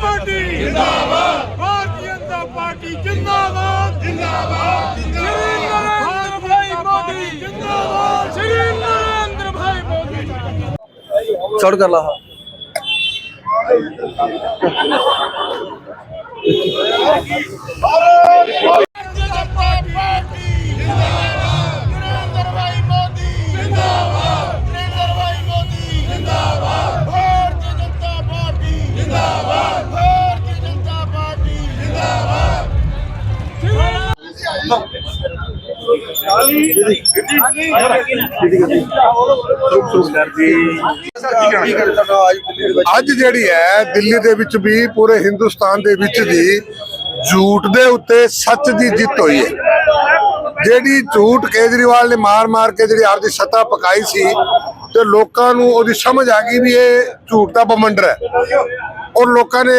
Party. ਜਿੰਦਾਬਾਦ। Bharatiya Janata party ਜਿੰਦਾਬਾਦ। ਜਿੰਦਾਬਾਦ ਸ਼੍ਰੀ ਨਰਿੰਦਰ ਭਾਈ ਮੋਦੀ ਜਿੰਦਾਬਾਦ। ਸ਼੍ਰੀ ਨਰਿੰਦਰ ਭਾਈ ਮੋਦੀ। ਚੜ ਕਰ ਲਾ ਜਨਤਾ ਅੱਜ ਜਿਹੜੀ ਹੈ ਦਿੱਲੀ ਦੇ ਵਿੱਚ ਵੀ ਪੂਰੇ ਹਿੰਦੁਸਤਾਨ ਦੇ ਵਿੱਚ ਵੀ ਝੂਠ ਦੇ ਉੱਤੇ ਸੱਚ ਦੀ ਜਿੱਤ ਹੋਈ ਹੈ। ਜਿਹੜੀ ਝੂਠ ਕੇਜਰੀਵਾਲ ਨੇ ਮਾਰ-ਮਾਰ ਕੇ ਜਿਹੜੀ ਆਪਦੀ ਸੱਤਾ ਪਕਾਈ ਸੀ ਤੇ ਲੋਕਾਂ ਨੂੰ ਉਹਦੀ ਸਮਝ ਆ ਗਈ ਵੀ ਇਹ ਝੂਠ ਦਾ ਬਮੰਡਰ ਹੈ। ਔਰ ਲੋਕਾਂ ਨੇ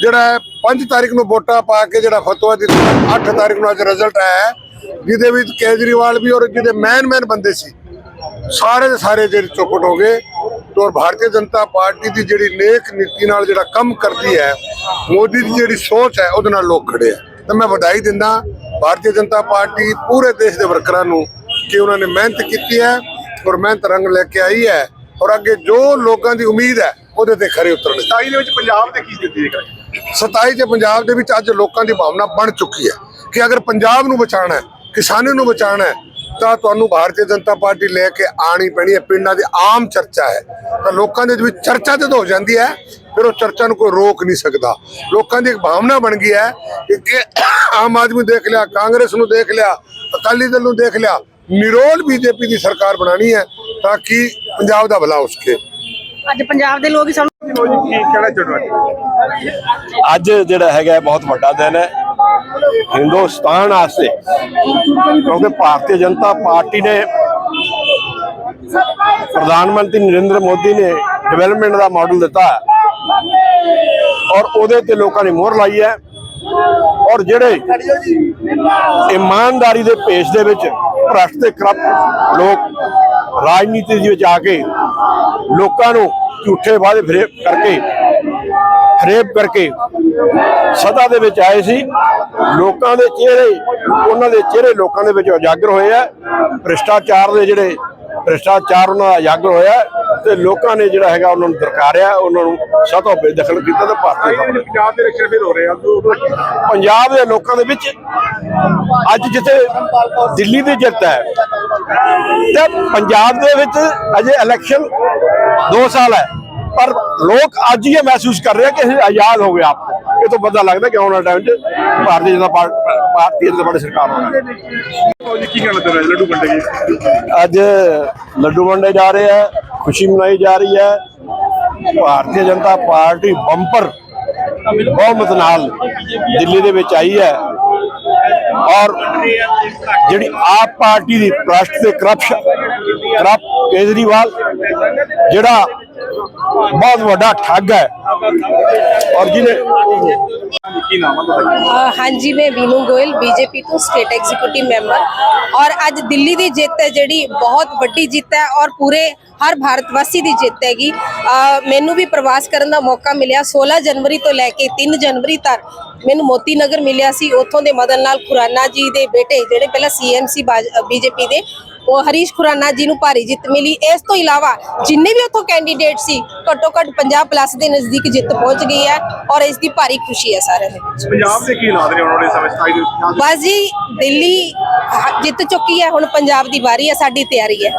ਜਿਹੜਾ ਹੈ 5 ਤਾਰੀਖ ਨੂੰ ਵੋਟਾਂ ਪਾ ਕੇ ਜਿਹੜਾ ਫਤਵਾ ਦਿੱਤਾ 8 ਤਾਰੀਖ ਨੂੰ ਅੱਜ ਰਿਜ਼ਲਟ ਆਇਆ ਹੈ, ਜਿਹਦੇ ਵਿੱਚ ਕੇਜਰੀਵਾਲ ਵੀ ਔਰ ਜਿਹਦੇ ਮੈਨ ਮੈਨ ਬੰਦੇ ਸੀ। ਸਾਰੇ ਦੇ ਸਾਰੇ ਜਿਹੜੇ ਚੁੱਪਟ ਹੋ ਗਏ ਔਰ ਭਾਰਤੀ ਜਨਤਾ ਪਾਰਟੀ ਦੀ ਜਿਹੜੀ ਨੇਕ ਨੀਤੀ ਨਾਲ ਜਿਹੜਾ ਕੰਮ ਕਰਦੀ ਹੈ ਮੋਦੀ ਦੀ ਜਿਹੜੀ ਸੋਚ ਹੈ ਉਹਦੇ ਨਾਲ ਲੋਕ ਖੜੇ ਆ ਤੇ ਮੈਂ ਵਧਾਈ ਦਿੰਦਾ ਭਾਰਤੀ ਜਨਤਾ ਪਾਰਟੀ ਪੂਰੇ ਦੇਸ਼ ਦੇ ਵਰਕਰਾਂ ਨੂੰ ਕਿ ਉਹਨਾਂ ਨੇ ਮਿਹਨਤ ਕੀਤੀ ਹੈ ਔਰ ਮਿਹਨਤ ਰੰਗ ਲੈ ਕੇ ਆਈ ਹੈ ਔਰ ਅੱਗੇ ਜੋ ਲੋਕਾਂ ਦੀ ਉਮੀਦ ਹੈ ਉਹਦੇ ਤੇ ਖਰੇ ਉਤਰਨਗੇ। 27 ਦੇ ਵਿੱਚ ਪੰਜਾਬ ਦੇ ਕੀ ਸਥਿਤੀ ਹੈ? 27 ਚ ਪੰਜਾਬ ਦੇ ਵਿੱਚ ਅੱਜ ਲੋਕਾਂ ਦੀ ਭਾਵਨਾ ਬਣ ਚੁੱਕੀ ਹੈ। ਕਿ ਅਗਰ ਪੰਜਾਬ ਨੂੰ ਬਚਾਉਣਾ ਹੈ ਕਿਸਾਨਾਂ ਨੂੰ ਬਚਾਉਣਾ ਹੈ ਤਾਂ ਤੁਹਾਨੂੰ ਭਾਰਤੀ ਜਨਤਾ ਪਾਰਟੀ ਲੈ ਕੇ ਆਣੀ ਪੈਣੀ ਹੈ। ਪਿੰਡਾਂ ਦੀ ਆਮ ਚਰਚਾ ਹੈ। ਤਾਂ ਲੋਕਾਂ ਦੇ ਵਿੱਚ ਚਰਚਾ ਜਦੋਂ ਹੋ ਜਾਂਦੀ ਹੈ ਫਿਰ ਉਹ ਚਰਚਾ ਨੂੰ ਕੋਈ ਰੋਕ ਨਹੀਂ ਸਕਦਾ। ਲੋਕਾਂ ਦੀ ਇੱਕ ਭਾਵਨਾ ਬਣ ਗਈ ਹੈ ਕਿ ਆਮ ਆਦਮੀ ਦੇਖ ਲਿਆ ਕਾਂਗਰਸ ਨੂੰ ਦੇਖ ਲਿਆ ਅਕਾਲੀ ਦਲ ਨੂੰ ਦੇਖ ਲਿਆ ਨਿਰੋਲ ਬੀਜੇਪੀ ਦੀ ਸਰਕਾਰ ਬਣਾਣੀ ਹੈ ਤਾਂ ਕਿ ਪੰਜਾਬ ਦਾ ਭਲਾ ਹੋ ਸਕੇ ਅੱਜ ਪੰਜਾਬ ਦੇ ਲੋਕ ਹੀ ਸਾਨੂੰ ਅੱਜ ਜਿਹੜਾ ਹੈਗਾ ਬਹੁਤ ਵੱਡਾ ਦਿਨ ਹੈ। ਹਿੰਦੁਸਤਾਨ ਵਾਸਤੇ, ਕਿਉਂਕਿ ਭਾਰਤੀ ਜਨਤਾ ਪਾਰਟੀ ਨੇ ਪ੍ਰਧਾਨ ਮੰਤਰੀ ਨਰਿੰਦਰ ਮੋਦੀ ਨੇ ਡਿਵੈਲਪਮੈਂਟ ਦਾ ਮਾਡਲ ਦਿੱਤਾ ਔਰ ਉਹਦੇ ਤੇ ਲੋਕਾਂ ਨੇ ਮੋਹਰ ਲਾਈ ਹੈ। ਔਰ ਜਿਹੜੇ ਇਮਾਨਦਾਰੀ ਦੇ ਪੇਸ਼ ਦੇ ਵਿੱਚ ਭ੍ਰਸ਼ਟ ਤੇ ਕਰਪਟ ਲੋਕ ਰਾਜਨੀਤੀ ਦੇ ਵਿੱਚ ਆ ਕੇ ਲੋਕਾਂ ਨੂੰ ਝੂਠੇ ਵਾਅਦੇ ਫਰੇਬ ਕਰਕੇ ਫਰੇਬ ਕਰਕੇ ਸਦਾ ਦੇ ਵਿੱਚ ਆਏ ਸੀ। ਲੋਕਾਂ ਦੇ ਚਿਹਰੇ ਉਹਨਾਂ ਦੇ ਚਿਹਰੇ ਲੋਕਾਂ ਦੇ ਵਿੱਚ ਉਜਾਗਰ ਹੋਏ ਆ। ਭ੍ਰਿਸ਼ਟਾਚਾਰ ਦੇ ਜਿਹੜੇ ਭ੍ਰਿਸ਼ਟਾਚਾਰ ਉਹਨਾਂ ਦਾ ਉਜਾਗਰ ਹੋਇਆ ਤੇ ਲੋਕਾਂ ਨੇ ਜਿਹੜਾ ਹੈਗਾ ਉਹਨਾਂ ਨੂੰ ਦਰਕਾਰਿਆ ਉਹਨਾਂ ਨੂੰ ਸਤੋਂ ਬੇਦਖਲ ਕੀਤਾ ਤੇ ਭਾਰਤੀ ਹੁਣ ਪੰਜਾਬ ਦੇ ਇਲੈਕਸ਼ਨ ਫਿਰ ਹੋ ਰਹੇ ਆ ਪੰਜਾਬ ਦੇ ਲੋਕਾਂ ਦੇ ਵਿੱਚ ਅੱਜ ਜਿੱਥੇ ਦਿੱਲੀ ਦੀ ਜਿੱਤ ਹੈ ਤੇ ਪੰਜਾਬ ਦੇ ਵਿੱਚ ਅਜੇ ਇਲੈਕਸ਼ਨ 2 ਸਾਲ ਹੈ। ਪਰ ਲੋਕ ਅੱਜ ਇਹ ਮਹਿਸੂਸ ਕਰ ਰਹੇ ਕਿ ਅਸੀਂ ਆਜ਼ਾਦ ਹੋ ਗਏ ਆਪ ਇਹ ਤੋਂ ਪਤਾ ਲੱਗਦਾ ਕਿ ਆਉਣ ਵਾਲੇ ਟਾਈਮ 'ਚ ਭਾਰਤੀ ਜਨਤਾ ਪਾਰ- ਭਾਰਤੀ ਜਨਤਾ ਪਾਰਟੀ ਸਰਕਾਰ ਹੋਣਾ ਕੀ ਕਹਿਣਾ ਚਾਹੁੰਦੇ ਲੱਡੂ ਵੰਡੇ ਅੱਜ ਲੱਡੂ ਵੰਡੇ ਜਾ ਰਹੇ ਆ ਖੁਸ਼ੀ ਮਨਾਈ ਜਾ ਰਹੀ ਹੈ। ਭਾਰਤੀ ਜਨਤਾ ਪਾਰਟੀ ਬੰਪਰ ਬਹੁਮਤ ਨਾਲ ਦਿੱਲੀ ਦੇ ਵਿੱਚ ਆਈ ਹੈ। ਔਰ ਜਿਹੜੀ ਆਪ ਪਾਰਟੀ ਦੀ ਭ੍ਰਸ਼ਟ ਤੇ ਕਰਪਸ਼ਨ ਕਰਪ ਕੇਜਰੀਵਾਲ ਜਿਹੜਾ ਬਹੁਤ ਵੱਡਾ ਠੱਗ ਹੈ। ਔਰ ਜਿਹਨੇ ਕੀ ਨਾਮ ਹੈ ਹਾਂਜੀ ਮੈਂ ਵੀਨੂ ਗੋਇਲ ਬੀਜੇਪੀ ਤੋਂ ਸਟੇਟ ਐਗਜ਼ੀਕਿਊਟਿਵ ਮੈਂਬਰ ਔਰ ਅੱਜ ਦਿੱਲੀ ਦੀ ਜਿੱਤ ਹੈ ਜਿਹੜੀ ਬਹੁਤ ਵੱਡੀ ਜਿੱਤ ਹੈ ਔਰ ਪੂਰੇ ਹਰ ਭਾਰਤ ਵਾਸੀ ਦੀ ਜਿੱਤ ਹੈਗੀ। ਮੈਨੂੰ ਵੀ ਪ੍ਰਵਾਸ ਕਰਨ ਦਾ ਮੌਕਾ ਮਿਲਿਆ। 16 ਜਨਵਰੀ ਤੋਂ ਲੈ ਕੇ 3 ਜਨਵਰੀ ਤੱਕ ਮੈਨੂੰ ਮੋਤੀ ਨਗਰ ਮਿਲਿਆ ਸੀ। ਉੱਥੋਂ ਦੇ ਮਦਨ ਲਾਲ ਖੁਰਾਨਾ ਜੀ ਦੇ ਬੇਟੇ ਜਿਹੜੇ ਪਹਿਲਾਂ ਸੀਐਮਸੀ ਬੀਜੇਪੀ ਦੇ ਉਹ ਹਰੀਸ਼ ਖੁਰਾਨਾ ਜੀ ਨੂੰ ਭਾਰੀ ਜਿੱਤ ਮਿਲੀ। ਇਸ ਤੋਂ ਇਲਾਵਾ ਜਿੰਨੇ ਵੀ ਉੱਥੋਂ ਕੈਂਡੀਡੇਟ ਸੀ ਘੱਟੋ ਘੱਟ 50 ਪਲੱਸ ਦੇ ਨਜ਼ਦੀਕ ਜਿੱਤ ਪਹੁੰਚ ਗਈ ਹੈ ਔਰ ਇਸ ਦੀ ਭਾਰੀ ਖੁਸ਼ੀ ਹੈ ਸਾਰਿਆਂ ਦੇ ਵਿੱਚ। ਪੰਜਾਬ ਦੇ ਕੀ ਹਾਲਾਤ ਨੇ ਆਉਣ ਵਾਲੇ ਸਮੇਂ? 27 ਦੇ ਵਿੱਚ? ਬਸ ਜੀ ਦਿੱਲੀ ਜਿੱਤ ਚੁੱਕੀ ਹੈ। ਹੁਣ ਪੰਜਾਬ ਦੀ ਵਾਰੀ ਹੈ ਸਾਡੀ ਤਿਆਰੀ ਹੈ।